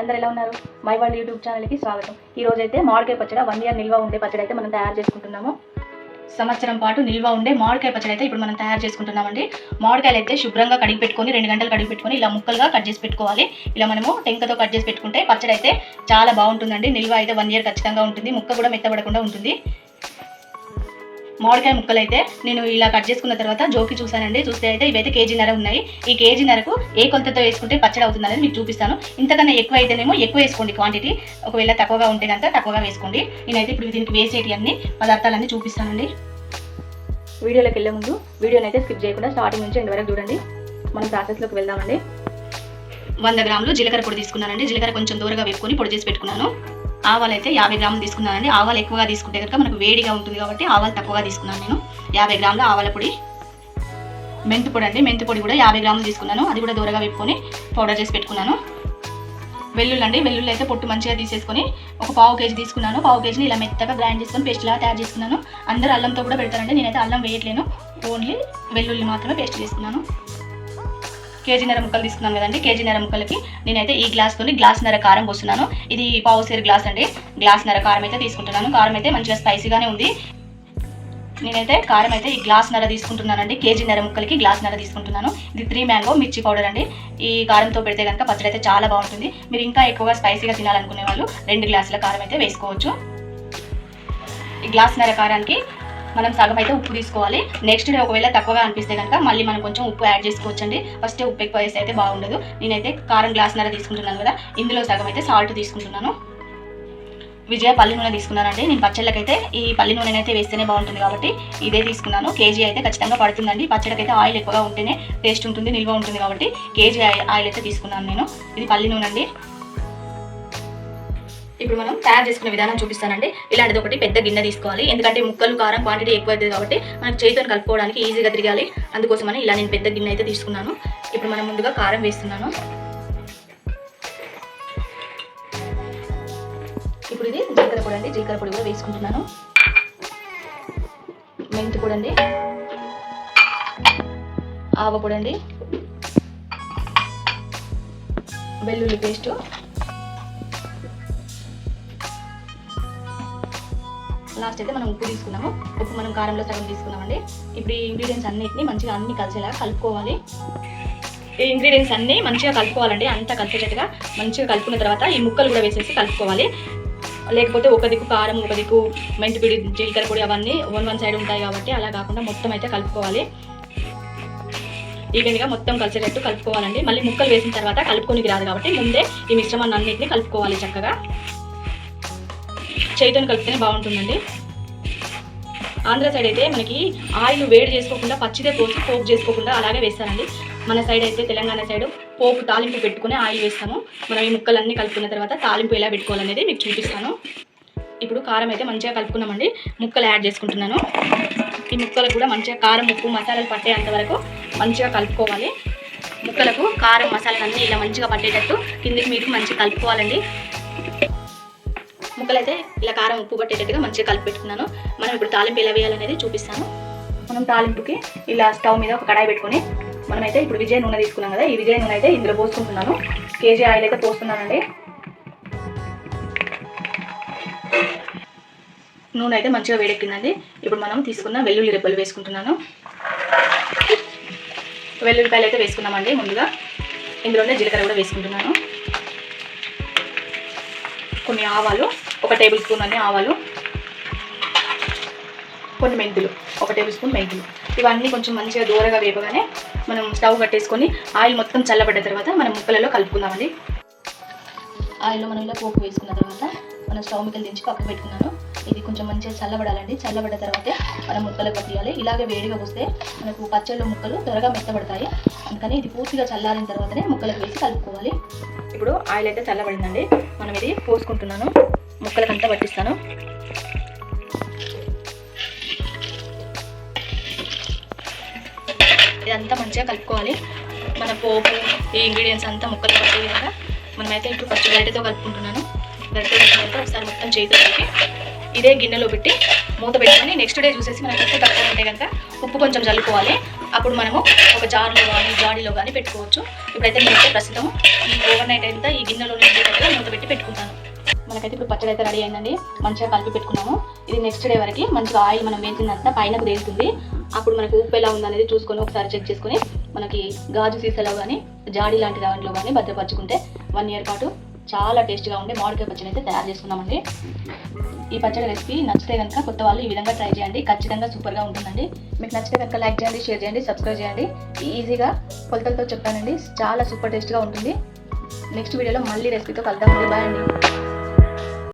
అందరు ఎలా ఉన్నారు? మై వరల్డ్ యూట్యూబ్ ఛానల్కి స్వాగతం. ఈ రోజు అయితే మామిడికాయ పచ్చడి వన్ ఇయర్ నిల్వ ఉండే పచ్చడి అయితే మనం తయారు చేసుకుంటున్నాము. సంవత్సరం పాటు నిల్వ ఉండే మామిడికాయ పచ్చడి అయితే ఇప్పుడు మనం తయారు చేసుకుంటున్నామండి. మామిడికాయలు అయితే శుభ్రంగా కడిగి పెట్టుకొని రెండు గంటలు కడిగి పెట్టుకొని ఇలా ముక్కలుగా కట్ చేసి పెట్టుకోవాలి. ఇలా మనము టెంకతో కట్ చేసి పెట్టుకుంటే పచ్చడి అయితే చాలా బాగుంటుందండి. నిల్వ అయితే వన్ ఇయర్ ఖచ్చితంగా ఉంటుంది. ముక్క కూడా మెత్తబడకుండా ఉంటుంది. మామిడికాయ ముక్కలు అయితే నేను ఇలా కట్ చేసుకున్న తర్వాత జోకి చూసానండి చూస్తే అయితే ఇవైతే కేజీన్నర ఉన్నాయి. ఈ కేజీన్నరకు ఏ కొలతతో వేసుకుంటే పచ్చడి అవుతుందని మీకు చూపిస్తాను. ఇంతకన్నా ఎక్కువ అయితేనేమో ఎక్కువ వేసుకోండి క్వాంటిటీ ఒకవేళ తక్కువగా ఉంటే కనుక తక్కువగా వేసుకోండి. నేనైతే ఇప్పుడు దీనికి వేసేటి అన్ని పదార్థాలన్నీ చూపిస్తానండి. వీడియోలోకి వెళ్ళే ముందు వీడియోని అయితే స్కిప్ చేయకుండా స్టార్టింగ్ నుంచి ఎండ్ వరకు చూడండి. మనం ప్రాసెస్లోకి వెళ్దామండి. వంద గ్రాములు జీలకర్ర పొడి తీసుకున్నానండి. జీలకర్ర కొంచెం దూరగా వేసుకొని పొడి చేసి పెట్టుకున్నాను. ఆవాలు అయితే యాభై గ్రాములు తీసుకున్నానండి. ఆవాలు ఎక్కువగా తీసుకుంటే కనుక మనకు వేడిగా ఉంటుంది కాబట్టి ఆవాలు తక్కువగా తీసుకున్నాను నేను. యాభై గ్రాముల ఆవాల పొడి. మెంతి పొడి అండి. మెంతి పొడి కూడా యాభై గ్రాములు తీసుకున్నాను. అది కూడా దూరగా విప్పుకొని పౌడర్ చేసి పెట్టుకున్నాను. వెల్లుల్లి అండి. వెల్లుల్లి అయితే పొట్టు మంచిగా తీసేసుకొని ఒక పావు కేజీ తీసుకున్నాను. పావు కేజీని ఇలా మెత్తగా గ్రైండ్ చేసుకొని పేస్ట్ లాగా తయారు చేసుకున్నాను. అందరూ అల్లంతో కూడా పెడతారండి. నేనైతే అల్లం వేయట్లేను. ఓన్లీ వెల్లుల్లి మాత్రమే పేస్ట్ చేసుకున్నాను. కేజీన్నర ముక్కలు తీసుకున్నాను కదండి. కేజీన్నర ముక్కలకి నేనైతే ఈ గ్లాస్తోని గ్లాస్న్నర కారం పోస్తున్నాను. ఇది పావు సేరు గ్లాస్ అండి. గ్లాస్న్నర కారం అయితే తీసుకుంటున్నాను. కారం అయితే మంచిగా స్పైసీగానే ఉంది. నేనైతే కారం అయితే ఈ గ్లాస్ నర తీసుకుంటున్నానండి. కేజీ నర ముక్కలకి గ్లాస్ నర తీసుకుంటున్నాను. ఇది త్రీ మ్యాంగో మిర్చి పౌడర్ అండి. ఈ కారంతో పెడితే కనుక పచ్చడి అయితే చాలా బాగుంటుంది. మీరు ఇంకా ఎక్కువగా స్పైసీగా తినాలనుకునే వాళ్ళు రెండు గ్లాసుల కారం అయితే వేసుకోవచ్చు. ఈ గ్లాస్ నర కారానికి మనం సగం అయితే ఉప్పు తీసుకోవాలి. నెక్స్ట్ డే ఒకవేళ తక్కువగా అనిపిస్తే కనుక మళ్ళీ మనం కొంచెం ఉప్పు యాడ్ చేసుకోవచ్చండి. ఫస్ట్ ఉప్పు ఎక్కువ వేస్తే అయితే బాగుండదు. నేనైతే కారం గ్లాస్ నర తీసుకుంటున్నాను కదా ఇందులో సగం అయితే సాల్ట్ తీసుకుంటున్నాను. విజయ పల్లి నూనె తీసుకున్నానండి నేను పచ్చళ్ళకైతే ఈ పల్లి నూనె అయితే వేస్తేనే బాగుంటుంది కాబట్టి ఇదే తీసుకున్నాను. కేజీ అయితే ఖచ్చితంగా పడుతుందండి. పచ్చడికైతే ఆయిల్ ఎక్కువగా ఉంటేనే టేస్ట్ ఉంటుంది నిల్వ ఉంటుంది కాబట్టి కేజీ ఆయిల్ అయితే తీసుకున్నాను నేను. ఇది పల్లి నూనె అండి. ఇప్పుడు మనం తయారు చేసుకునే విధానం చూపిస్తానండి. ఇలాంటిది ఒకటి పెద్ద గిన్నె తీసుకోవాలి. ఎందుకంటే ముక్కలు కారం క్వాంటిటీ ఎక్కువ అవుతుంది కాబట్టి మనకు చేతితో కలుపుకోవడానికి ఈజీగా తిరగాలి. అందుకోసమని ఇలా నేను పెద్ద గిన్నె అయితే తీసుకున్నాను. ఇప్పుడు మనం ముందుగా కారం వేస్తున్నాను. ఇప్పుడు ఇది జీలకర్ర పొడి అండి. జీలకర్ర పొడి కూడా వేసుకుంటున్నాను. మెంతి పొడి అండి. ఆవ పొడి అండి. వెల్లుల్లి పేస్టు. లాస్ట్ అయితే మనం ఉప్పు తీసుకున్నాము. ఉప్పు మనం కారంలో సగం తీసుకున్నామండి. ఇప్పుడు ఈ ఇంగ్రీడియంట్స్ అన్నిటిని మంచిగా అన్ని కలిసేలా కలుపుకోవాలి. ఈ ఇంగ్రీడియంట్స్ అన్నీ మంచిగా కలుపుకోవాలండి. అంతా కలిసేటట్టుగా మంచిగా కలుపుకున్న తర్వాత ఈ ముక్కలు కూడా వేసేసి కలుపుకోవాలి. లేకపోతే ఒక దిక్కు కారం ఒక దిక్కు మెంతిపిడి జీలకర్ర పొడి అవన్నీ వన్ వన్ సైడ్ ఉంటాయి కాబట్టి అలా కాకుండా మొత్తం అయితే కలుపుకోవాలి. ఈవెన్గా మొత్తం కలిసేటట్టు కలుపుకోవాలండి. మళ్ళీ ముక్కలు వేసిన తర్వాత కలుపుకోనికి రాదు కాబట్టి ముందే ఈ మిశ్రమాన్ని అన్నింటినీ కలుపుకోవాలి చక్కగా. చేతితో కలిపితేనే బాగుంటుందండి. ఆంధ్ర సైడ్ అయితే మనకి ఆయిల్ వేడి చేసుకోకుండా పచ్చిదే పోసి పోపు చేసుకోకుండా అలాగే వేస్తారండి. మన సైడ్ అయితే తెలంగాణ సైడ్ పోపు తాలింపు పెట్టుకుని ఆయిల్ వేస్తాము. మనం ఈ ముక్కలన్నీ కలుపుకున్న తర్వాత తాలింపు ఎలా పెట్టుకోవాలనేది మీకు చూపిస్తాను. ఇప్పుడు కారం అయితే మంచిగా కలుపుకున్నామండి. ముక్కలు యాడ్ చేసుకుంటున్నాను. ఈ ముక్కలకు కూడా మంచిగా కారం ఉప్పు మసాలాలు పట్టేంత వరకు మంచిగా కలుపుకోవాలి. ముక్కలకు కారం మసాలాలు అన్నీ ఇలా మంచిగా పట్టేటట్టు కిందికి మీరు మంచిగా కలుపుకోవాలండి. ముక్కలు అయితే ఇలా కారం ఉప్పు పట్టేటట్టుగా మంచిగా కలిపి పెట్టుకున్నాను. మనం ఇప్పుడు తాలింపు ఎలా వేయాలనేది చూపిస్తాను. మనం తాలింపుకి ఇలా స్టవ్ మీద ఒక కడాయి పెట్టుకొని మనమైతే ఇప్పుడు విజయ నూనె తీసుకున్నాం కదా ఈ విజయ నూనె అయితే ఇందులో పోసుకుంటున్నాను. కేజీ ఆయిల్ అయితే పోస్తున్నానండి. నూనె అయితే మంచిగా వేడెక్కిందండి. ఇప్పుడు మనం తీసుకున్న వెల్లుల్లి రెబ్బలు వేసుకుంటున్నాను. వెల్లుల్లిపాయలు అయితే వేసుకున్నామండి ముందుగా. ఇందులోనే జీలకర్ర కూడా వేసుకుంటున్నాను. కొన్ని ఆవాలు ఒక టేబుల్ స్పూన్ అన్ని ఆవాలు కొన్ని మెంతులు ఒక టేబుల్ స్పూన్ మెంతులు. ఇవన్నీ కొంచెం మంచిగా దూరగా వేపగానే మనం స్టవ్ కట్టేసుకొని ఆయిల్ మొత్తం చల్లబడ్డ తర్వాత మనం ముక్కలలో కలుపుకుందామండి. ఆయిల్లో మనం ఇలా పోపు వేసుకున్న తర్వాత మనం స్టవ్ మీద దించి పక్కకు పెట్టుకున్నాను. ఇది కొంచెం మంచిగా చల్లబడాలండి. చల్లబడ్డ తర్వాతే మనం ముక్కలకు తీయాలి ఇలాగే వేడిగా వస్తే మనకు పచ్చళ్ళు ముక్కలు త్వరగా మెత్తబడతాయి. అందుకని ఇది పూర్తిగా చల్లారిన తర్వాతనే ముక్కలకు వేసి కలుపుకోవాలి. ఇప్పుడు ఆయిల్ అయితే చల్లబడిందండి. మనం ఇది పోసుకుంటున్నాను. ముక్కలకంతా పట్టిస్తాను. ఇదంతా మంచిగా కలుపుకోవాలి. మన పోపు ఈ ఇంగ్రీడియంట్స్ అంతా ముక్కలు పట్టే విధంగా మనమైతే ఇప్పుడు ఫస్ట్ గరిటెతో కలుపుకుంటున్నాను. గరిటెతో కలిపిన ఒకసారి మొత్తం చేతితో ఇదే గిన్నెలో పెట్టి మూత పెట్టుకొని నెక్స్ట్ డే చూసేసి మనకి ఉప్పు తక్కువ ఉంటే కనుక ఉప్పు కొంచెం చల్లుకోవాలి. అప్పుడు మనము ఒక జార్లో కానీ జాడీలో కానీ పెట్టుకోవచ్చు. ఇప్పుడైతే నేనైతే ప్రస్తుతం ఈ ఓవర్ నైట్ అంతా ఈ గిన్నెలో నిండేటట్టుగా మూత పెట్టి పెట్టుకుంటాను. మనకైతే ఇప్పుడు పచ్చడి అయితే రెడీ అయిందండి. మంచిగా కలిపి పెట్టుకున్నాము. ఇది నెక్స్ట్ డే వరకు మంచిగా ఆయిల్ మనం వేసిందంతా పైనకు తేలుతుంది. అప్పుడు మనకు ఉప్పు ఎలా ఉందనేది చూసుకొని ఒకసారి చెక్ చేసుకొని మనకి గాజు సీసాలో కానీ జాడీ లాంటి దాంట్లో కానీ భద్రపరచుకుంటే వన్ ఇయర్ పాటు చాలా టేస్ట్గా ఉండే మామిడికాయ పచ్చడి అయితే తయారు చేసుకున్నామండి. ఈ పచ్చడి రెసిపీ నచ్చితే కనుక కొత్త వాళ్ళు ఈ విధంగా ట్రై చేయండి. ఖచ్చితంగా సూపర్గా ఉంటుందండి. మీకు నచ్చితే కనుక లైక్ చేయండి షేర్ చేయండి సబ్స్క్రైబ్ చేయండి. ఈజీగా కొలతలతో చెప్తానండి. చాలా సూపర్ టేస్ట్గా ఉంటుంది. నెక్స్ట్ వీడియోలో మళ్ళీ రెసిపీతో కలుద్దాం బాయ్ అండి.